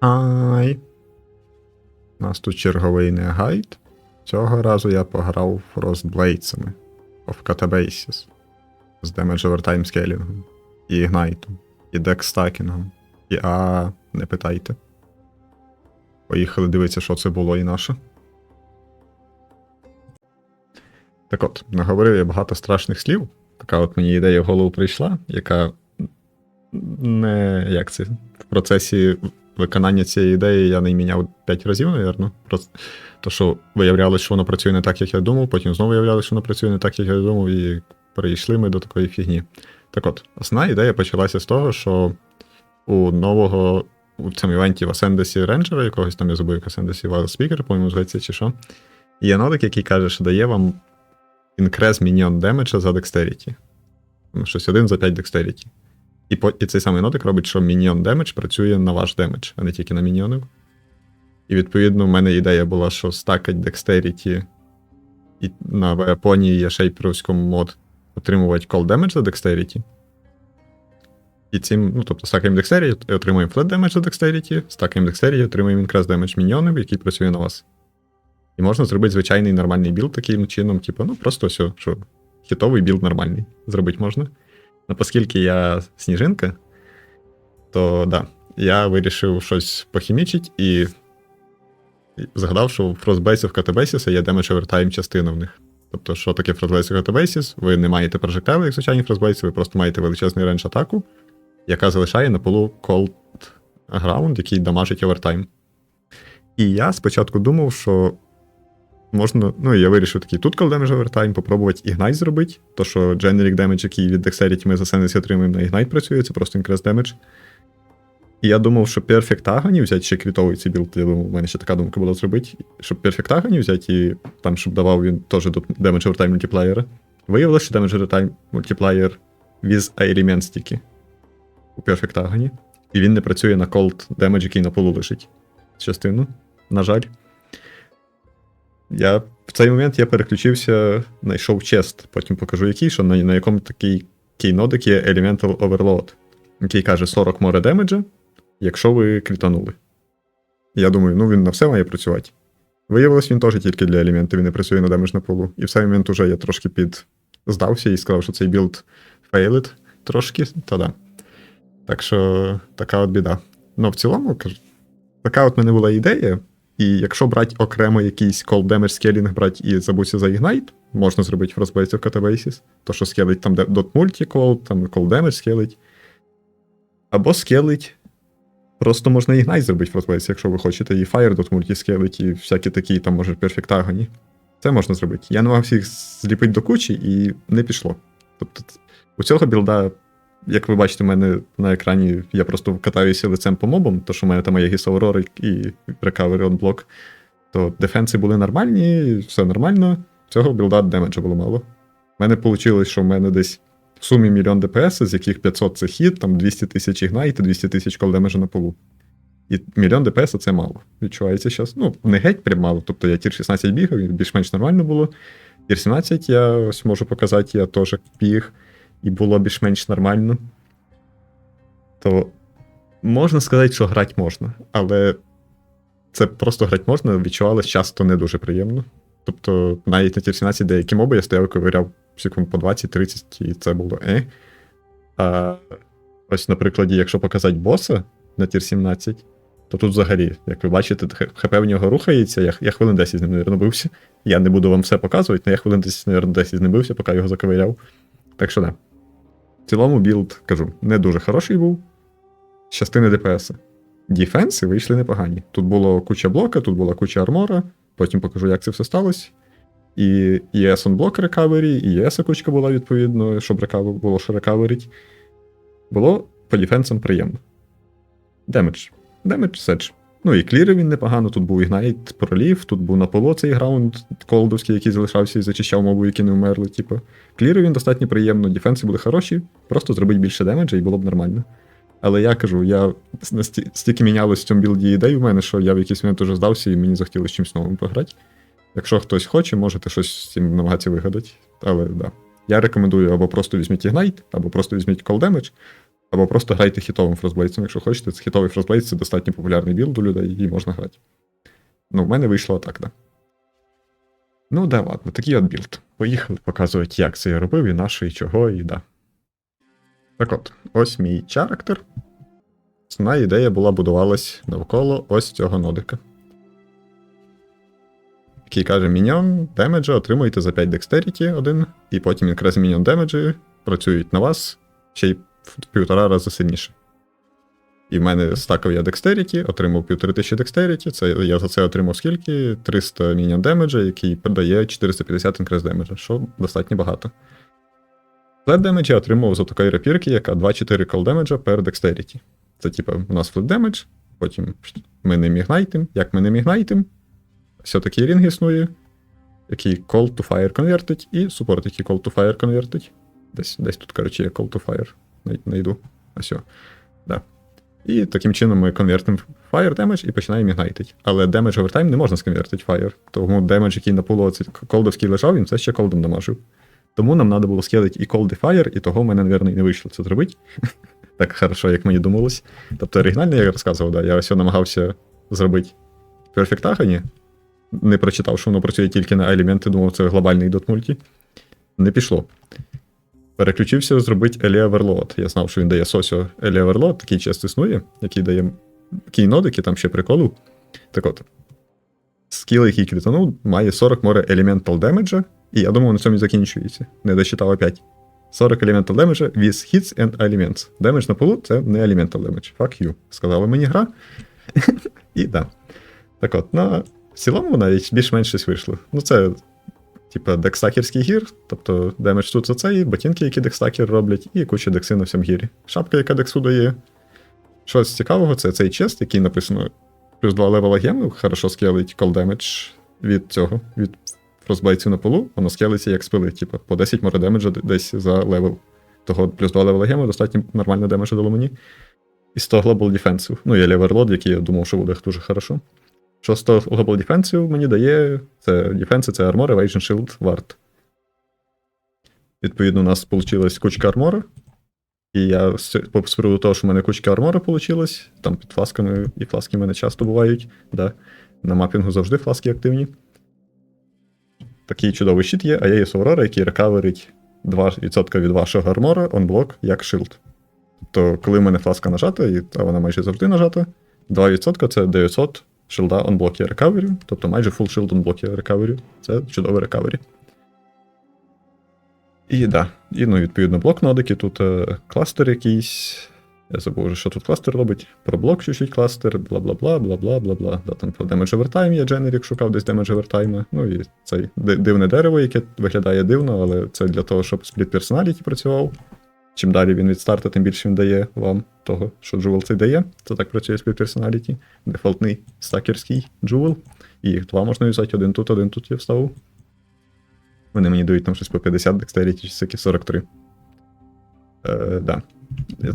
Ай. У нас тут черговий не гайд. Цього разу я пограв Frostblades'ами of Catabasis з Damage Overtime скейлінгом, і Ігнайтом, і декстакінгом, і А, не питайте. Поїхали дивитися, що це було і наше. Так от, наговорив я багато страшних слів. Така от мені ідея в голову прийшла, яка не як це. В процесі виконання цієї ідеї я не міняв 5 разів, напевно. Просто то, що виявлялось, що воно працює не так, як я думав, потім знову виявлялось, що воно працює не так, як я думав, і перейшли ми до такої фігні. Так от, основна ідея почалася з того, що у нового у цьому івенті в Ascendancy Ranger, якогось там я забув, як Ascendancy Wild Speaker, по-моєму, зветься, чи що. Є нодик, який каже, що дає вам increase minion damage за Dexterity. Ну, Щось один за 5 Dexterity. І, по, і цей самий нотик робить, що Minion Damage працює на ваш демедж, а не тільки на міньйонів. І відповідно, в мене ідея була, що стакать Dexterity і на Веапоні є шейперовському мод отримувати Call Damage за Dexterity. І цим, ну, тобто, стакаємо Dexterity, отримуємо Flat Damage за Dexterity, стакаємо Dexterity, отримуємо Increase Damage міньйонів, який працює на вас. І можна зробити звичайний нормальний білд таким чином, типу, ну просто все, що хітовий білд нормальний. Зробити можна. Ну, оскільки я сніжинка, то да, я вирішив щось похімічити і згадав, що в Frostbase в Catabasis є Damage Overtime частина в них. Тобто, що таке Frostbase в Catabasis? Ви не маєте прожектайли, як звичайні Frostbase, ви просто маєте величезний рейндж атаку, яка залишає на полу Cold Ground, який дамажить овертайм. І я спочатку думав, що можна. Ну, я вирішив такий тут Cold Damage попробувати Ignite зробити. То, що Generic Damage, який від Dexterity ми за Ascendancy отримуємо на Ignite працює, це просто Increase Damage. І я думав, що Perfect Agony взяти ще крітовий цей білд, у мене ще така думка була зробити, щоб Perfect Agony взяти і там, щоб давав він теж Damage Overtime мультиплеєра. Виявилося, що Damage Overtime мультиплеєр with Elements тільки у Perfect Agony. І він не працює на Cold Damage, який на полу лежить. Частину, на жаль. Я в цей момент я переключився, знайшов чест, потім покажу який, що на, на якому такий кейнодик є Elemental Overload, який каже 40 море демеджа, якщо ви крітанули. Я думаю, ну він на все має працювати. Виявилось, він теж тільки для елементів, він не працює на демедж на полу. І в цей момент уже я трошки під здався і сказав, що цей білд фейлит трошки, та да. Так що така от біда. Ну, в цілому, кажу, така от мене була ідея. І якщо брати окремо якийсь Damage скелінг брати і забутися за Ignite, можна зробити в Frostbase в Catabasis. То, що скелить там multi-call, там Damage скелить. Або скелить. Просто можна Ignite зробити в Frostbase, якщо ви хочете, і Fire dot multi скелить, і всякі такі, там може Perfect Agony. Це можна зробити. Я намагався їх зліпити до кучі і не пішло. Тобто у цього білда як ви бачите, у мене на екрані я просто катаюся лицем по мобам, то що в мене там є Гіс Aurora і Recovery on Block, то дефенси були нормальні, все нормально. Цього білда демеджа було мало. У мене вийшло, що в мене десь в сумі мільйон ДПС, з яких 500 це хід, там 200 тисяч ігнайт і 200 тисяч колдемеджа на полу. І мільйон ДПС це мало. Відчувається зараз. Ну, не геть прям мало. Тобто я тір 16 бігав, більш-менш нормально було. Тір 17 я ось можу показати, я теж біг і було більш-менш нормально, то можна сказати, що грати можна, але це просто грати можна, відчувалось часто не дуже приємно. Тобто, навіть на тір 17 деякі моби я стояв ковиряв секунд по 20-30, і це було е. А ось, на прикладі, якщо показати боса на тір 17, то тут взагалі, як ви бачите, ХП в нього рухається, я я хвилин 10 з ним, мабуть, бився. Я не буду вам все показувати, але я хвилин 10, мабуть, 10 з ним бився, поки його заковиряв. Так що да. Цілому білд, кажу, не дуже хороший був. З частини ДПС. Діфенси вийшли непогані. Тут було куча блока, тут була куча армора. Потім покажу, як це все сталося. І ES блок рекавері, і ES кучка була відповідно, щоб рекавер було що рекаверить. Було по діфенсам приємно. Демедж. Демедж седж. Ну і кліри він непогано. Тут був Ігнайт пролів, тут був на поло цей граунд колдовський, який залишався і зачищав мобу, які не вмерли. Типу. Кліри він достатньо приємно, дефенси були хороші, просто зробити більше демеджа і було б нормально. Але я кажу, я стільки мінялось в цьому білді ідей у мене, що я в якийсь момент уже здався і мені захотілося чимось новим пограти. Якщо хтось хоче, можете щось з цим намагатися вигадати. Але да. Я рекомендую або просто візьміть Ignite, або просто візьміть Cold Damage. Або просто грайте хітовим фростблейдсом, якщо хочете. Це хітовий фростблейд це достатньо популярний білд у людей, і можна грати. Ну, в мене вийшло так, да. Ну, да, ладно, такий от білд. Поїхали показувати, як це я робив, і на що, і чого, і да. Так от, ось мій чарактер. Основна ідея була будувалась навколо ось цього нодика. Який каже: міньон демеджа отримуєте за 5 декстеріті один, і потім якраз міньон демеджі працюють на вас ще й в півтора рази сильніше. І в мене стакав я декстеріті, отримав 1500 декстеріті. Це я за це отримав скільки? 300 міньон демеджа, який продає 450 інкрес демеджа, що достатньо багато. Флет демедж я отримав за такої рапірки, яка 2-4 кол демеджа per декстеріті. Це типа у нас флет демедж, потім ми не мігнайтим. Як ми не мігнайтим, все такий рінг існує, який call to fire конвертить, і супорт, який call to fire конвертить. Десь, десь тут, коротше, є call to fire. Най- Найду. Ось. Да. І таким чином ми конвертимо fire damage і починаємо ігнайтить. Але damage over time не можна сконвертити fire. Тому damage, який на полу цей колдовський лежав, він це ще колдом дамажив. Тому нам треба було скелити і cold, і fire, і того в мене, мабуть, не вийшло це зробити. так хорошо, як мені думалось. Тобто оригінально я розказував, да, я ось намагався зробити Perfect Agony. Не прочитав, що воно працює тільки на елементи, думав, це глобальний дот мульті. Не пішло. Переключився зробити Елі Overload. Я знав, що він дає Сосіо Елі Overload, такий чест існує, який дає кейнодики, там ще приколу. Так от. Скіл, який кританув, має 40 море Elemental Damage, і я думав, на цьому і закінчується. Не дочитав опять. 40 Elemental Damage with hits and elements. Демедж на полу це не Elemental Damage. Fuck you. Сказала мені гра. і да. Так от, на цілому навіть більш-менш щось вийшло. Ну, це, типа, декстакерський гір, тобто демедж тут за це, і ботинки, які декстакер роблять, і куча декси на всьому гірі. Шапка, яка дексу дає. Щось цікавого, це цей чест, який написано плюс 2 левела геми, хорошо скелить кол демедж від цього, від фростбайтів на полу, воно скелиться як спили, типу, по 10 море демеджа десь за левел. Того плюс 2 левела геми достатньо нормально демеджа дало мені. І 100 Global Defensive. Ну, є леверлод, який я думав, що буде дуже хорошо. Що 100 Global Defensive мені дає, це Defense, це Armor, Evasion Shield, Ward. Відповідно, у нас вийшла кучка армора. І я з приводу того, що в мене кучка армора вийшла, там під фласками, і фласки в мене часто бувають. Да. На мапінгу завжди фласки активні. Такий чудовий щит є, а є Aurora, який рекаверить 2% від вашого армора онблок як шилд. Тобто, коли в мене фласка нажата, а вона майже завжди нажата, 2% це 900 шилда онблок я рекаверю, тобто майже full shield онблок я. Це чудове рекавері. І да, і ну, відповідно, блок нодики, тут е, кластер якийсь. Я забув, вже, що тут кластер робить. Про блок чуть-чуть кластер, бла-бла-бла, бла-бла-бла-бла. Да, там про Damage Overtime я дженерік шукав десь Damage Overtime. Ну і ди- дивне дерево, яке виглядає дивно, але це для того, щоб спліт персоналіті працював. Чим далі він від старта, тим більше він дає вам того, що джувел цей дає. Це так працює персоналіті. Дефолтний стакерський джувел. І їх два можна юзати, один тут, один тут я вставив. Вони мені дають там щось по 50 декстеріті, чи всякі 43. Е, да.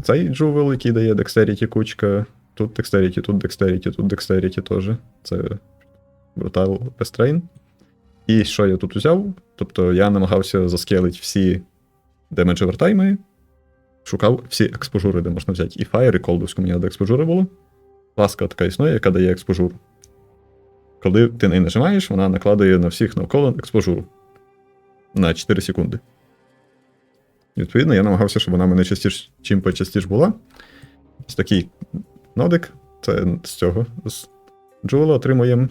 Цей джувел, який дає декстеріті кучка. Тут декстеріті, тут декстеріті, тут декстеріті теж. Це Brutal Restrain. І що я тут взяв? Тобто я намагався заскелити всі демедж овертайми, шукав всі експожури, де можна взяти. І Fire, і колдовську мені до експожури було. Ласка така існує, яка дає експожуру. Коли ти неї нажимаєш, вона накладає на всіх навколо експожуру на 4 секунди. Відповідно, я намагався, щоб вона мене частіше, чим почастіше була. Ось такий нодик. Це з цього. З Джула отримуємо.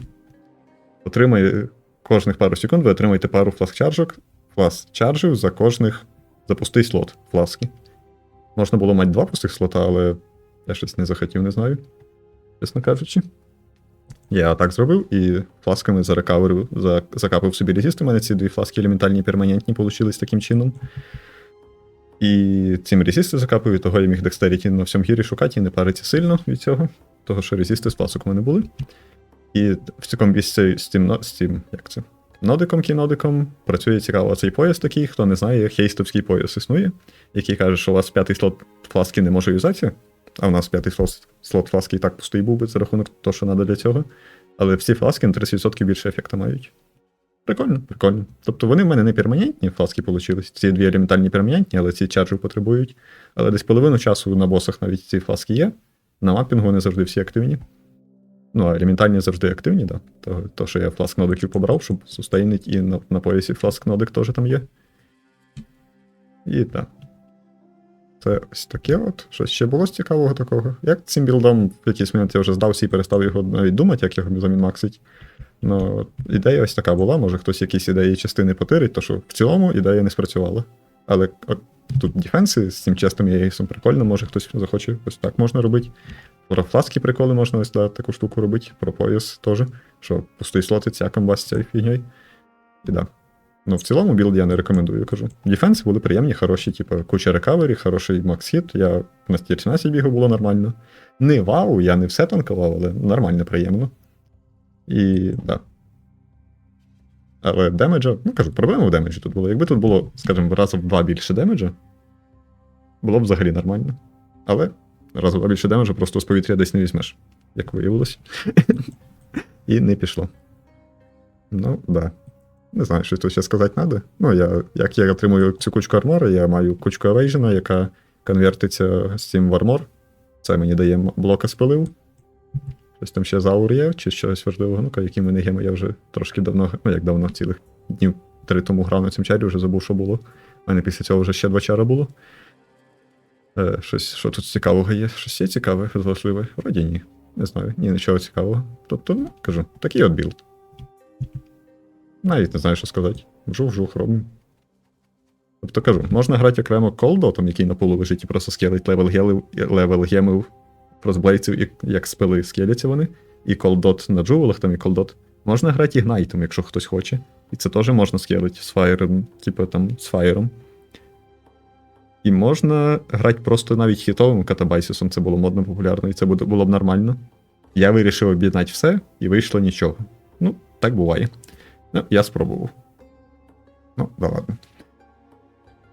Отримає кожних пару секунд, ви отримаєте пару фласк-чаржок, фласк-чаржів за кожних за пустий слот фласки. Можна було мати два пустих слота, але я щось не захотів, не знаю. Чесно кажучи. Я так зробив і фласками зарекаверив, за, закапив собі резист. У мене ці дві фласки елементальні перманентні получились таким чином. І цим резисти закапив, і того я міг декстеріті на всьому гірі шукати і не париться сильно від цього, того що резисти з фласок у мене були. І в цьому місці з цим, з цим як це? Нодиком кінодиком працює цікаво цей пояс такий, хто не знає, хейстовський пояс існує, який каже, що у вас п'ятий слот фласки не може юзатися, а у нас п'ятий слот, слот фласки і так пустий був би за рахунок того, що треба для цього. Але всі фласки на 30% більше ефекту мають. Прикольно, прикольно. Тобто вони в мене не перманентні, фласки вийшли. Ці дві елементальні перманентні, але ці чарджів потребують. Але десь половину часу на босах навіть ці фласки є. На мапінгу вони завжди всі активні. Ну, а елементальні завжди активні. Да. То, то, що я фласк нодиків побрав, щоб сустейнить, і на, на поясі фласк нодик теж там є. І так. Це ось таке от. Щось ще було з цікавого такого. Як цим білдом в якийсь момент я вже здався і перестав його навіть думати, як його замінмаксить. Ну, ідея ось така була, може хтось якісь ідеї частини потирить, то що в цілому ідея не спрацювала. Але тут дефенси з цим честим єйсом прикольно, може хтось захоче ось так можна робити. Про фласки приколи можна ось да, таку штуку робити, про пояс теж, що пустий слоти ця комба з цією фігньою. І да. Ну, в цілому білд я не рекомендую, кажу. Дефенси були приємні, хороші, типу, куча рекавері, хороший макс-хіт. Я на стір 17 бігав було нормально. Не вау, я не все танкував, але нормально, приємно. І да. Але демеджа, ну кажу, проблема в демеджі тут була. Якби тут було, скажімо, раза в два більше демеджа, було б взагалі нормально. Але раза в два більше демеджа просто з повітря десь не візьмеш, як виявилось. І не пішло. Ну, да. Не знаю, що тут ще сказати треба. Ну, я, як я отримую цю кучку армора, я маю кучку евейжена, яка конвертиться з цим в армор. Це мені дає блока спилив. Щось там ще заур є, чи щось важливого. Ну-ка, які в мене геми, я вже трошки давно, ну як давно, цілих днів три тому грав на цьому чарі, вже забув, що було. У мене після цього вже ще два чара було. Е, щось, що тут цікавого є? Щось є цікаве, важливе? Вроді ні. Не знаю, ні, нічого цікавого. Тобто, ну, кажу, такий от білд. Навіть не знаю, що сказати. Вжух-вжух робимо. Тобто кажу, можна грати окремо колдотом, який на полу лежить і просто скелить левел гемів, фростблейців, і як спили скеляться вони. І колдот на джувелах там і колдот. Можна грати ігнайтом, якщо хтось хоче. І це теж можна скелити з фаєром, типу там з фаєром. І можна грати просто навіть хітовим катабайсисом, це було модно популярно, і це було б нормально. Я вирішив об'єднати все, і вийшло нічого. Ну, так буває. Ну, я спробував. Ну, да ладно.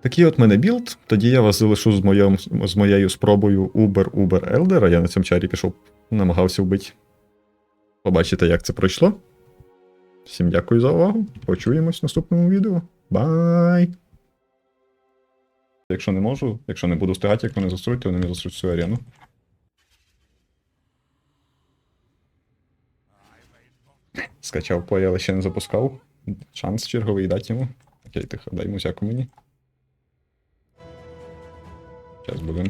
Такий от мене білд. Тоді я вас залишу з, моєю, з моєю спробою Uber Uber Elder, я на цьому чарі пішов, намагався вбити. Побачите, як це пройшло. Всім дякую за увагу. Почуємось в наступному відео. Бай! Якщо не можу, якщо не буду встигати, як вони заструть, то вони не заструть всю арену. Скачав плей, але ще не запускав. Шанс черговий дати йому. Окей, тихо, дай йому всяку мені. Зараз будемо.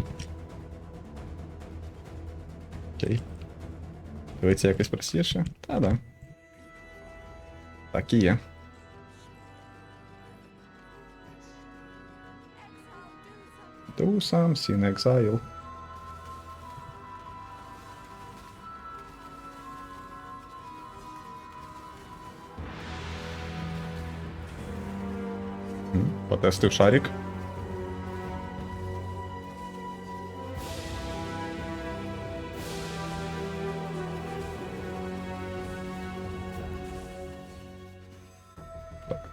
Окей. Дивиться якось простіше? Та да. Так і є. Do something, exile. М, Потестив шарик.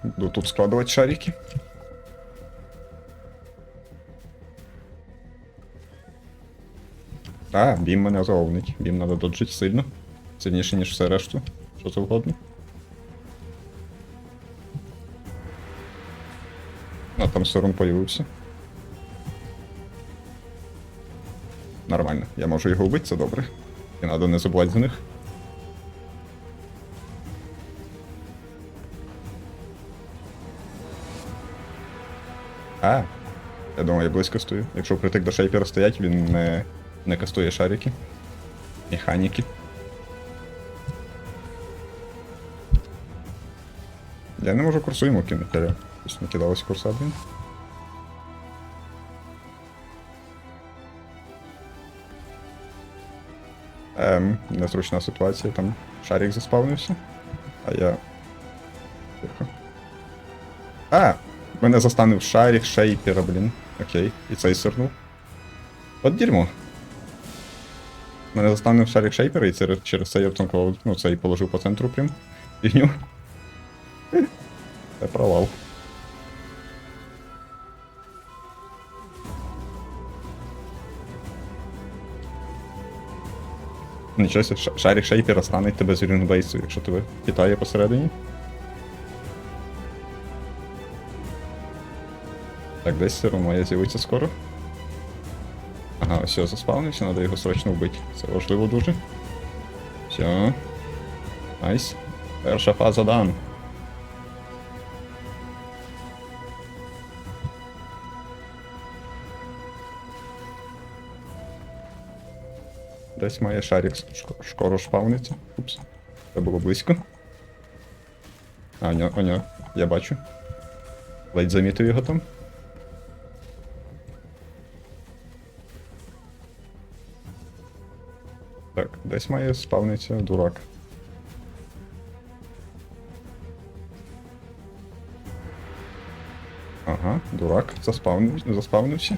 Буду тут складывать шарики. А, бім мене заовнить. Бім треба доджити сильно. Сильніше, ніж все решту. Що завгодно. А там сором появився. Нормально, я можу його вбити, це добре. І треба не забувати за них. А, я думаю, я близько стою. Якщо притик до шейпера стоять, він не, не кастує шарики. Механіки. Я не можу курсу йому кинути, аля. Тобто не кидалось курса, блін. Ем, незручна ситуація, там шарик заспавнився. А я. Мене застанив шарик шейпера, блін. Окей. І цей сирнув. От дерьмо. Мене застанив шарик шейпера, і це через це я втанкував, ну цей положив по центру прям. Фігню. Це провал. Нічого, шарик шейпера станеть тебе з рюнбейсу, якщо тебе хитає посередині. Так, десь сиру має з'явитися скоро. Ага, все, заспавнився, треба його срочно вбити. Це важливо дуже. Все. Найс. Перша фаза дан. Десь має шарик шко- скоро шпавниться. Упс. Це було близько. А, ньо, о, ньо, я бачу. Ледь замітив його там. Десь має спавнитися дурак. Ага, дурак заспавнив, заспавнився.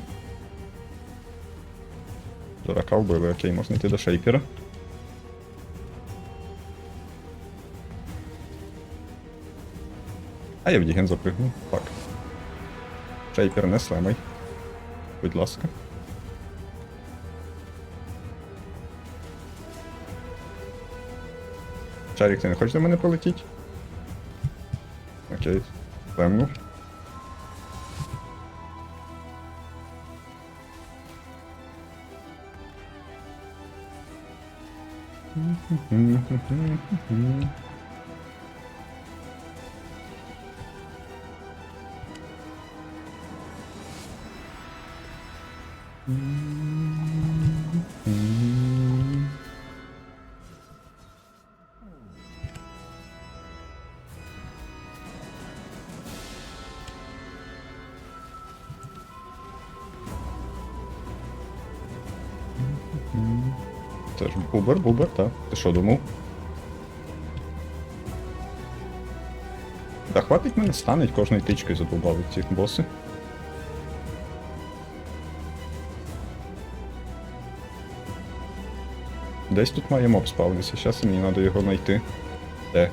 Дурака вбили, окей, можна йти до шейпера. А я в Діген запригнув. Фак. Шейпер не слемай. Будь ласка. Чарік, ти не хочеш до мене полетіти? Окей. Слемнув. Це ж Бубер, Бубер, так. Ти що думав? Та хватить мене стануть кожної тичкою задовбали ці боси. Десь тут має моб спавнитися, зараз мені треба його знайти. Де?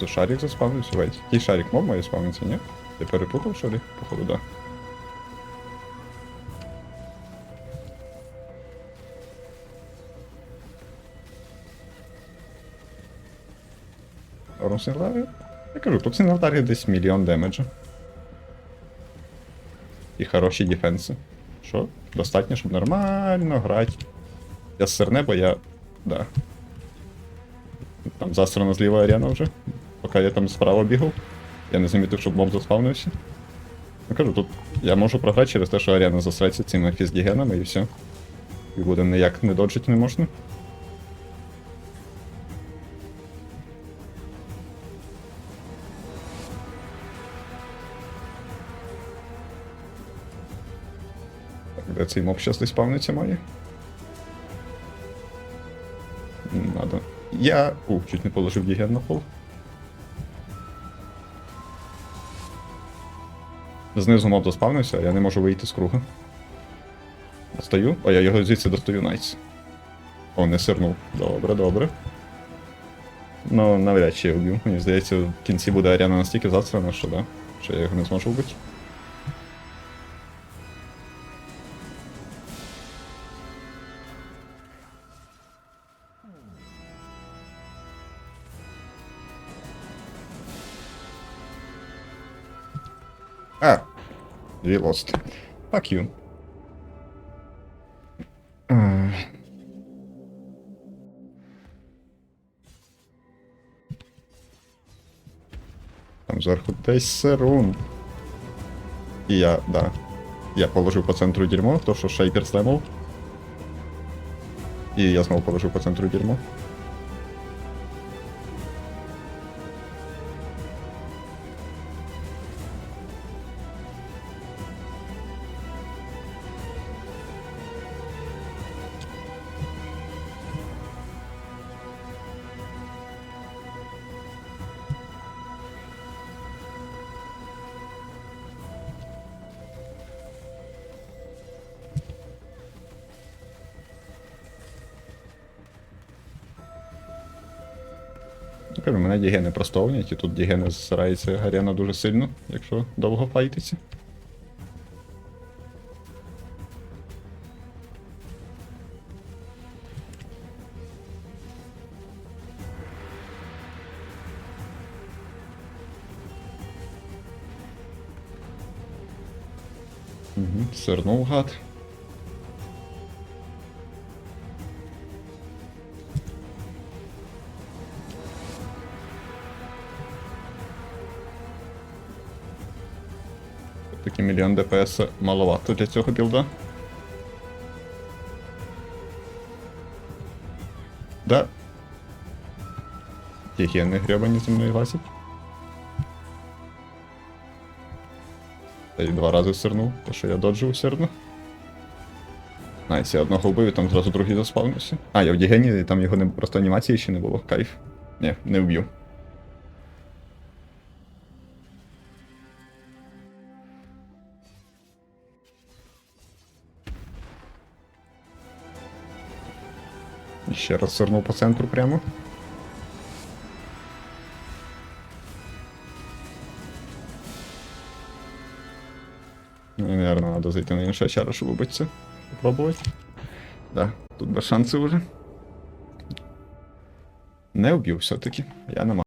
За шарик заспавнився, вейт. Який шарик моб має спавнитися, ні? Ти перепутав, ли? Походу, да. Росінларі? Я кажу, тут Сінларі десь мільйон демеджа. І хороші дефенси. Що? Достатньо, щоб нормально грати. Я сирне, бо я. Да. Там засрана зліва арена вже. Поки я там справа бігав. Я не замітив, щоб моб заспавнився. Я кажу, тут я можу програти через те, що арена засреться цими фізгігенами і все. І буде ніяк не доджити не можна. Де цей моб щас десь спавниться має? Надо. Я. У, чуть не положив діген на пол. Знизу моб заспавнився, а я не можу вийти з круга. Достаю. О, я його звідси достаю найс. О, не сирнув. Добре, добре. Ну, навряд чи я вб'ю. Мені здається, в кінці буде арена настільки засрана, що да. Що я його не зможу вбити. А, we lost. Fuck you. Там зверху десь сирун. І я, да. Я положив по центру дерьмо, то що шейпер слемов. І я знову положив по центру дерьмо. кажу, мене дігени простовнять, і тут дігени засирається гарена дуже сильно, якщо довго файтиться. Угу, сирнув гад. Мільйон ДПС маловато для цього білда. Да. Ті гени гребані зі мною лазять. Та й два рази сирнув, то що я доджив сирну. Найс, я одного вбив, і там зразу другий заспавнився. А, я в Дігені, там його не, просто анімації ще не було. Кайф. Ні, не вб'ю. Ще раз сирнув по центру прямо. Ну, наверное, надо зайти на інше чара, щоб убитися. Попробувати. Да, тут без шансів уже. Не вб'ю все-таки. Я не маю.